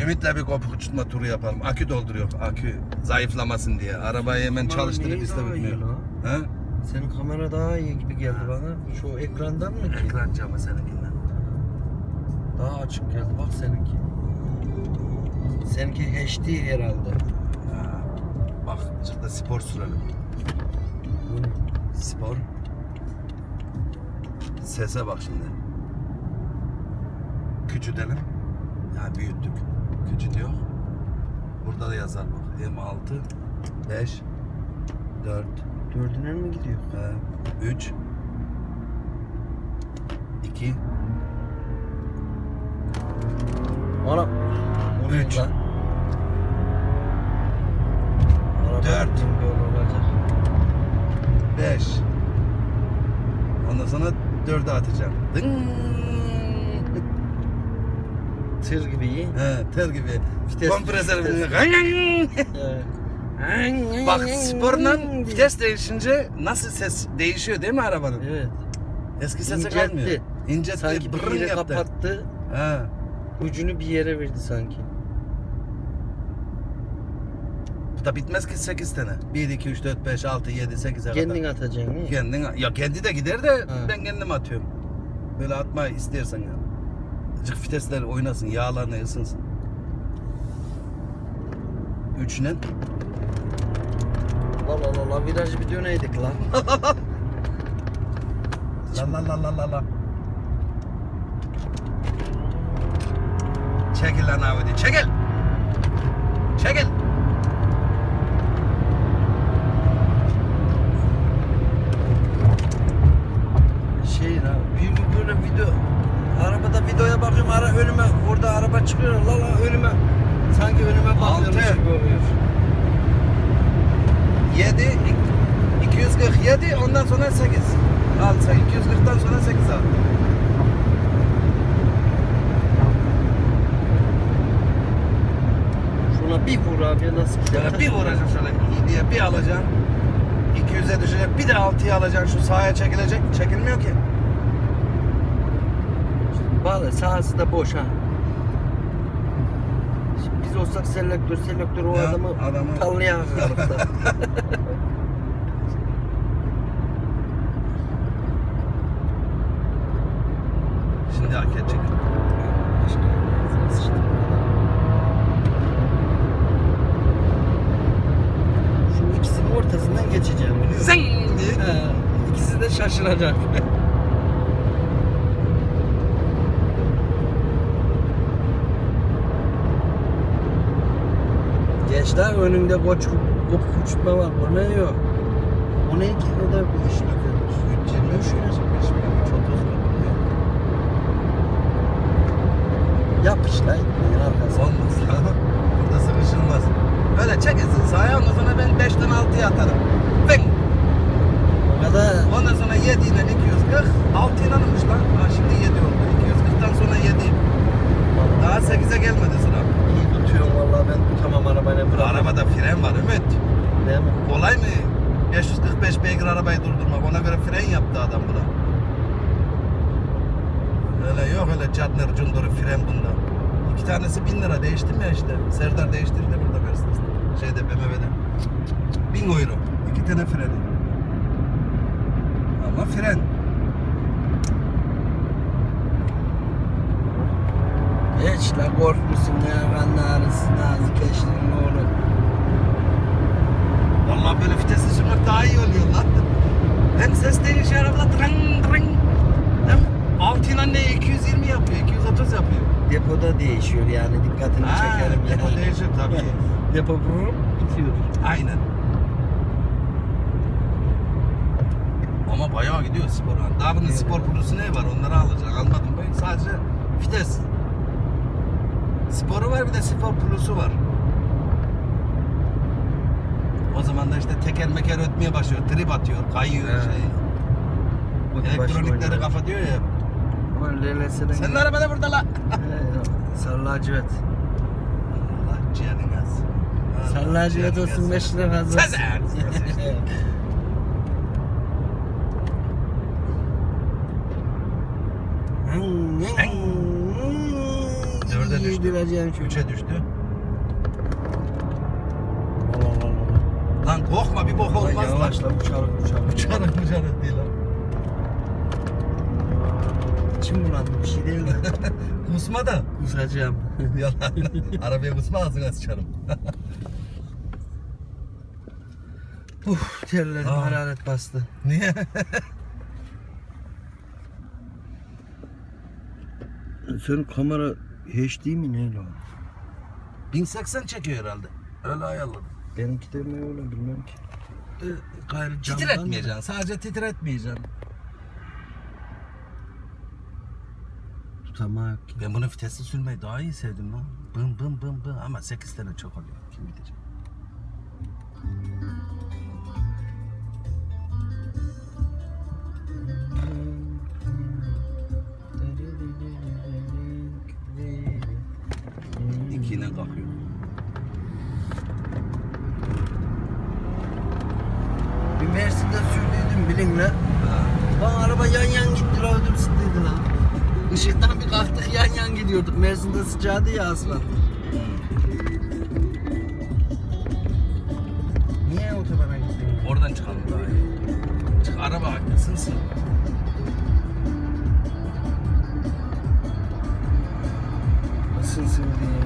Ümit'le bir kopuk uçurtma turu yapalım. Akü dolduruyor. Akü zayıflamasın diye. Arabayı hemen Bana çalıştırıp neyi iste daha iyi bitmiyor. lan? Ha? Senin kamera daha iyi gibi geldi bana. Şu ekrandan mı ki? Ekran camı seninkinden. Daha açık geldi bak seninki. Seninki HD herhalde. Ha. Bak azıcık da spor sürelim. Bu ne? Spor. Sese bak şimdi. Küçültelim. Ya büyüttük. Küçültüyor. Burada da yazar bak. M6 5 4 Dördüne mi gidiyor? 3 2 Ana. O ne Üç. lan? Dört. Böyle olacak. 5 Ondan sonra 4'e atacağım. Ding. Tır gibi iyi. He, ter gibi. Vites- Kompresör. vites. Bak sporla vites değişince nasıl ses değişiyor değil mi arabanın? Evet. Eski sese İnceltti. kalmıyor. İnceltti. Sanki bir yere yaptı. kapattı. He. Ucunu bir yere verdi sanki. Bu da bitmez ki 8 tane. 1, 2, 3, 4, 5, 6, 7, 8'e kadar. Kendin atacaksın? Kendin. Ya kendi de gider de Ha. ben kendim atıyorum. Böyle atma istersen ya. Azıcık vitesler oynasın, yağlarını ısınsın. Üçüne. La la la la viraj bir döneydik lan. La la la la la la. Çekil lan Avudi, çekil. Çekil. Şey lan bir gün böyle video arabada videoya bakıyorum ara önüme orada araba çıkıyor la la önüme sanki önüme bakıyormuş gibi oluyor. 7, 247, ondan sonra 8. Al sen 240'tan sonra 8 al. Şuna bir vur abi nasıl Şöyle bir vuracaksın şöyle diye bir alacaksın. 200'e düşecek bir de 6'ya alacaksın şu sağa çekilecek. Çekilmiyor ki. Valla sahası da boş ha. Şimdi Biz olsak selektör selektör o Ya, adamı, adamı- tavlayan kalırsa. Şimdi hak edecek. Şu ikisinin ortasından geçeceğim. biliyor musun? Zeng diye. İkisi de şaşıracak. Gençler önünde koç kopuk uçurtma var. O ne yok? O ne ki? O da bir işini görmüş. 323, 330 Yapış lan. Arkası. Olmaz lan. Burada sıkışılmaz. Böyle çekilsin sağa ondan sonra ben 5'ten 6'ya atarım. Beng. O kadar. Ondan sonra 7 ile 240. 6 ile alınmış lan. Ha şimdi 7 oldu. 240'tan sonra 7. Daha 8'e gelmedi sıra. İyi tutuyorum vallahi ben tutamam arabayla. Bu arabada fren var Ümit. Değil mi? Kolay mı? 545 beygir arabayı durdurmak. Ona göre fren yaptı adam buna. Öyle yok öyle cadner cunduru fren bunda. İki tanesi 1000 lira değiştim ya işte. Serdar değiştirdi burada Mercedes'te. Şeyde BMW'de. 1000 euro. İki tane freni. Ama fren. Hiç la korkmuşsun ya ben ağrısın nazik eşliğin oğlu. Vallahi böyle vitesli sürmek daha iyi oluyor lan. Hem ses değişiyor arabada tırın tırın. Altıyla ne 220 yapıyor, 230 yapıyor. Depoda değişiyor yani dikkatini Ha, çekerim depo yani. değişir tabii. Depo vurup bitiyor. Aynen. Ama bayağı gidiyor spor. ha. Daha bunun spor pulusu ne var onları alacaksın. Almadım ben sadece vites. Sporu var bir de spor pulusu var. O zaman da işte teker meker ötmeye başlıyor. Trip atıyor, kayıyor He. şey. Elektronikleri kapatıyor ya. Ama LLS'den... Senin araba da burada la. Ee, Sarı lacivert. Allah ciğerini yazsın. Sarı lacivert olsun yazsın. 5 lira fazla. Sezer. Sezer. Dörde düştü. yedireceğim. Üçe düştü. Allah Allah Allah. Lan korkma bir bok olmaz lan. yavaş lan uçarık uçarık. Uçarık uçarık değil lan. İçim bulandı bir şey değil de. Kusma da. Kusacağım. Yalan. Arabaya kusma ağzına sıçarım. Uf terlerim Aa. hararet bastı. Niye? Senin kamera HD mi ne lan? 1080 çekiyor herhalde. Öyle ayarladım. Benimki de mi öyle bilmem ki. Ee, gayrı Titretmeyeceksin. Sadece titretmeyeceksin. Tutamak. Ben bunu vitesli sürmeyi daha iyi sevdim lan. Bım bım bım bım ama 8 tane çok oluyor. Kim bilecek? Bir Mersin'de sürdüydüm bilin lan. Araba yan yan gitti la ödüm sıktıydı lan. Işıktan bir kalktık yan yan gidiyorduk. Mersin'de sıcağı ya aslan. Niye otobana gittin? Oradan çıkalım daha iyi. Çık araba ısınsın. Isınsın diye.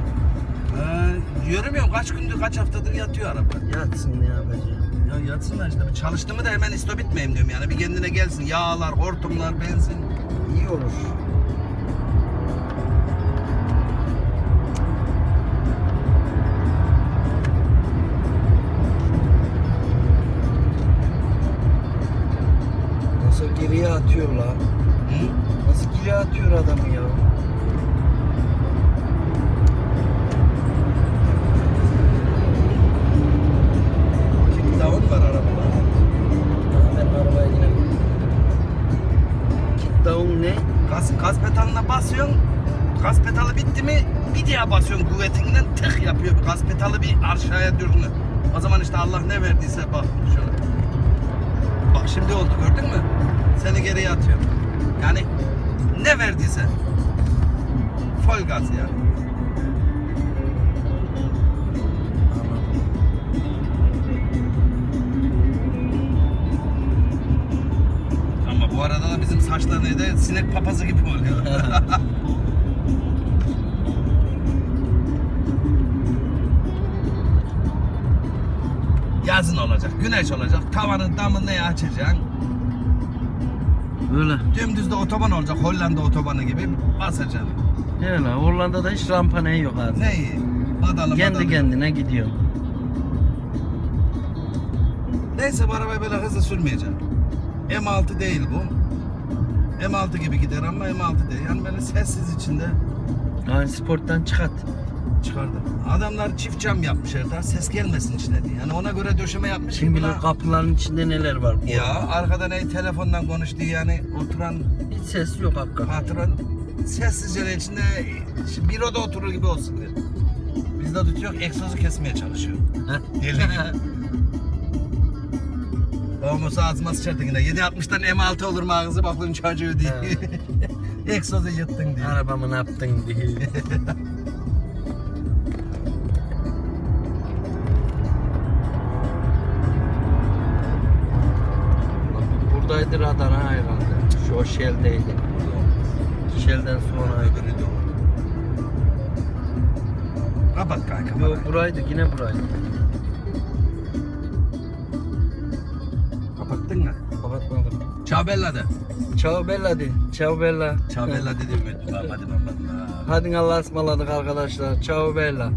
Ee, yürümüyorum kaç gündür kaç haftadır yatıyor araba. Yatsın ne yapacağım? Ya yatsınlar işte. Çalıştı mı da hemen istop bitmeyeyim diyorum yani. Bir kendine gelsin. Yağlar, hortumlar, benzin. İyi olur. Nasıl geriye atıyor la? Hı? Nasıl geriye atıyor adamı ya? Daha basıyorsun kuvvetinden tık yapıyor. Gaz pedalı bir aşağıya dürünü. O zaman işte Allah ne verdiyse bak şöyle. Bak şimdi oldu gördün mü? Seni geriye atıyor. Yani ne verdiyse. Full gaz yani. Ama bu arada da bizim saçlar neydi? Sinek papazı gibi oluyor. Yazın olacak, güneş olacak, tavanın damını açacaksın? Öyle. Dümdüz de otoban olacak, Hollanda otobanı gibi basacaksın. Ne la? Hollanda'da hiç rampa ne yok abi. Ne iyi, madalı Kendi madalı. kendine gidiyor. Neyse bu arabayı böyle hızlı sürmeyeceğim. M6 değil bu. M6 gibi gider ama M6 değil. Yani böyle sessiz içinde Yani sporttan çıkart. Çıkardım. Adamlar çift cam yapmış her ses gelmesin içine diye. Yani ona göre döşeme yapmış. Kim ki bilir kapıların içinde neler var. bu Ya arada. arkadan ey telefondan konuştu yani oturan Hiç ses yok hakikaten. patron sessizce de içinde bir oda oturur gibi olsun diye. Biz de tutuyor egzozu kesmeye çalışıyor. Deli. Babamız ağzıma sıçardı yine. 7.60'dan M6 olur mu ağzı bakın çocuğu diye. egzozu yıttın diye. Arabamı ne yaptın diye. Radar ha herhalde. Şu Shell'deydi. Shell'den sonra. O. Kapat kanka. Yok buraydı yine buraydı. Kapattın mı? Kapatmadım. Çabella'da. Ciao Bella de. Ciao Bella. Çabella dedim? Tamam hadi bakalım. Hadi Allah'a ısmarladık arkadaşlar. Ciao Bella.